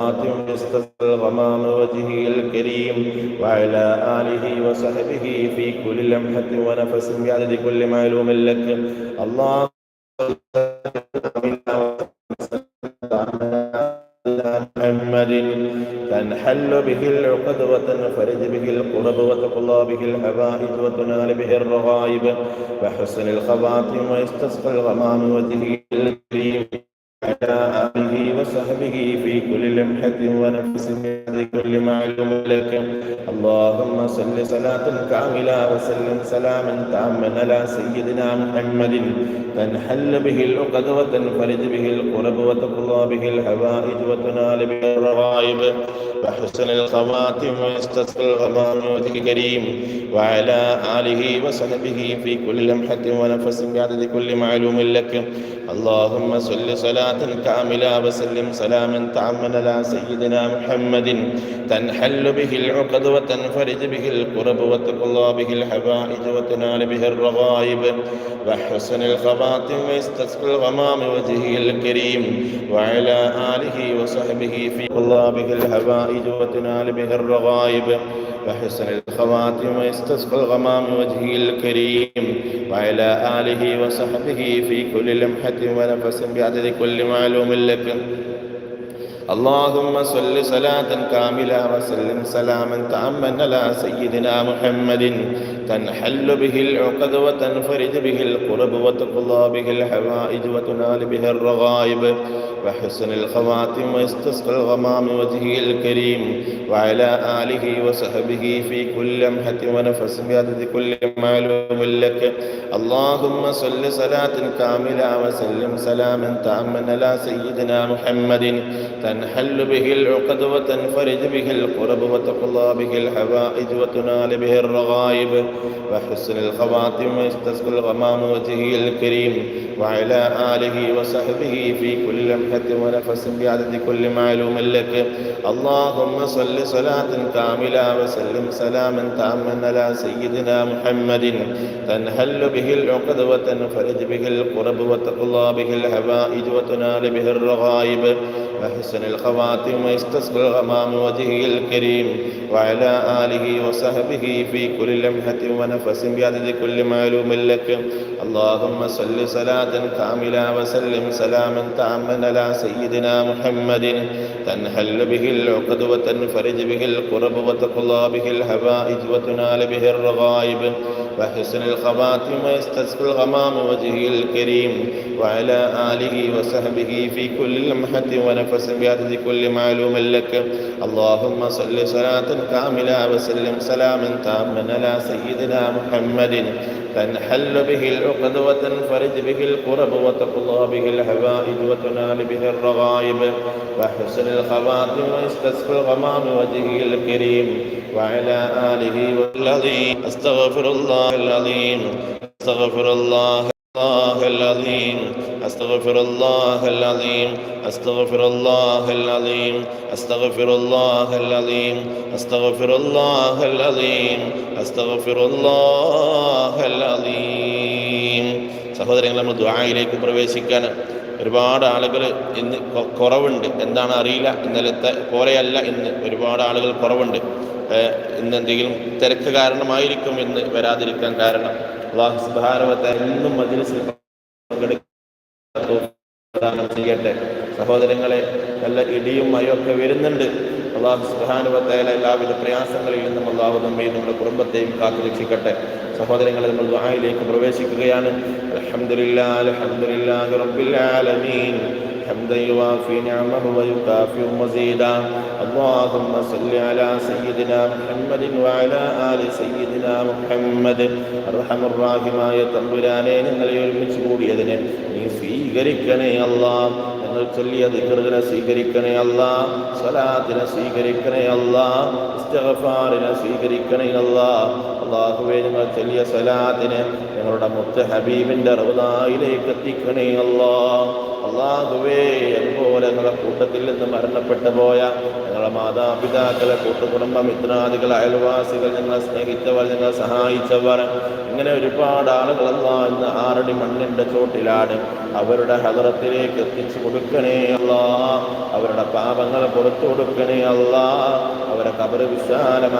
يستسقى الغمام وجهه الكريم وعلى آله وصحبه في كل لمحة ونفس بعدد كل معلوم لك. الله محمد. تنحل به العقد وتنفرج به القرب وتقضى به الحبائج وتنال به الرغائب. وحسن الخواتم ويستسقى الغمام وجهه الكريم. على آله وصحبه في كل لمحة ونفس في كل معلوم لك. اللهم صل صلاة كاملة وسلم سلاما تاما على سيدنا محمد. تنحل به العقد وتنفرج به القرب وتقضى به الحوائج وتنال به الرغائب وحسن الخواتم ويستسقى الغمام وجهك كريم وعلى آله وصحبه في كل لمحة ونفس بعدد كل معلوم لك. اللهم صل صلاة كاملة وسلم سلاما تعما على سيدنا محمد. تنحل به العقد وتنفرج به الكرب وتقضى به الحوائج وتنال به الرغائب. وحسن الخواتم ويستسقى الغمام وجهه الكريم. وعلى آله وصحبه في الله به الحوائج وتنال به الرغائب. وحسن الخواتم ويستسقى الغمام وجهه الكريم. وعلى آله وصحبه في كل لمحة ونفس بعدد كل معلوم لك. اللهم صل صلاة كاملة وسلم سلاما تاما على سيدنا محمد. تنحل به العقد وتنفرج به القرب وتقضى به الحوائج وتنال به الرغائب. وحسن الخواتم ويستسقى الغمام وجهه الكريم وعلى آله وصحبه في كل لمحة ونفس بعدد كل معلوم لك. اللهم صل صلاة كاملة وسلم سلاما تاما على سيدنا محمد. تنحل به العقد وتنفرج به القرب وتقضى به الحوائج وتنال به الرغائب. وحسن الخواتم ويستسقى الغمام وجهه الكريم وعلى آله وصحبه في كل لمحة ونفس بعدد كل معلوم لك. اللهم صل صلاة كاملة وسلم سلاما تاما على سيدنا محمد. تنحل به العقد وتنفرج به القرب وتقضى به الحوائج وتنال به الرغائب. وحسن الخواتم ويستسقى الغمام وجهه الكريم وعلى آله وصحبه في كل لمحة ونفس بعدد كل معلوم لك. اللهم صل صلاة كاملة وسلم سلاما تاما على سيدنا محمد. تنحل به العقد وتنفرج به القرب وتقضى به الحوائج وتنال به الرغائب. وحسن الخواتم ويستسقى الغمام وجهه الكريم وعلى آله وصحبه في كل لمحة ونفس بعدد كل معلوم لك. اللهم صل صلاة كاملة وسلم سلاما تاما على سيدنا محمد. تنحل به العقد وتنفرج به القرب وتقضى به الحوائج وتنال به الرغائب. وحسن الخواتم ويستسقى الغمام وجهه الكريم. وعلى آله والذي أستغفر الله العظيم. أستغفر الله الله العظيم أستغفر الله العظيم أستغفر الله العظيم أستغفر الله العظيم أستغفر الله العظيم أستغفر الله العظيم സഹോദരങ്ങൾ നമ്മൾ ദ്വായിലേക്ക് പ്രവേശിക്കാൻ ഒരുപാട് ആളുകൾ ഇന്ന് കൊ- കുറവുണ്ട് എന്താണ് അറിയില്ല ഇന്നലത്തെ പോലെയല്ല ഇന്ന് ഒരുപാട് ആളുകൾ കുറവുണ്ട് ഏഹ് ഇന്ന് എന്തെങ്കിലും തിരക്ക് കാരണമായിരിക്കും ഇന്ന് വരാതിരിക്കാൻ കാരണം അള്ളാഹു സുബാനവത്തെ എന്നും മജിലിസിൽ പങ്കെടുക്കാൻ ചെയ്യട്ടെ. സഹോദരങ്ങളെ നല്ല ഇടിയും മയൊക്കെ വരുന്നുണ്ട്. അള്ളാഹു സുബാനുവത്തേല എല്ലാവിധ പ്രയാസങ്ങളിൽ നിന്നും അള്ളാഹു നമ്മയും നമ്മുടെ കുടുംബത്തെയും കാത്തു രക്ഷിക്കട്ടെ. സഹോദരങ്ങളെ നമ്മൾ ദുആയിലേക്ക് പ്രവേശിക്കുകയാണ്. അൽഹംദുലില്ലാ അൽഹംദുലില്ലാഹി റബ്ബിൽ ആലമീൻ. حمدا يوافي نعمه ويكافئ مزيدا اللهم صل على سيدنا محمد وعلى آل سيدنا محمد അർഹമ റാഹിമായ തമ്പുരാനെ ഞങ്ങളെ ഒരുമിച്ച് കൂടിയതിനെ നീ സ്വീകരിക്കണേ അല്ലാ ഞങ്ങൾ ചൊല്ലിയ ദിക്കറുകളെ സ്വീകരിക്കണേ അല്ലാ സ്വലാത്തിനെ സ്വീകരിക്കണേ അല്ലാ ഇസ്തിഗ്ഫാറിനെ സ്വീകരിക്കണേ അല്ലാ അള്ളാഹുവേ ഞങ്ങൾ ചൊല്ലിയ സലാത്തിനെ ഞങ്ങളുടെ മുത്ത് ഹബീബിന്റെ റൗദായിലേക്ക് എത്തിക്കണേ അല്ലാ അള്ളാഹുവേ അതുപോലെ ഞങ്ങളുടെ കൂട്ടത്തിൽ നിന്ന് മരണപ്പെട്ടു പോയ ഞങ്ങളുടെ മാതാപിതാക്കളെ കൂട്ടുകുടുംബ മിത്രാദികൾ അയൽവാസികൾ ഞങ്ങളെ സ്നേഹിച്ചവർ ഞങ്ങളെ സഹായിച്ചവർ ഇങ്ങനെ ഒരുപാട് ആളുകൾ ഇന്ന് ആറടി മണ്ണിന്റെ ചോട്ടിലാണ്. അവരുടെ ഹദറത്തിലേക്ക് എത്തിച്ചു കൊടുക്കണേ അല്ലാ അവരുടെ പാപങ്ങളെ പുറത്തു കൊടുക്കണേ അല്ലാ അവരെ കബറ് വിശാലമായി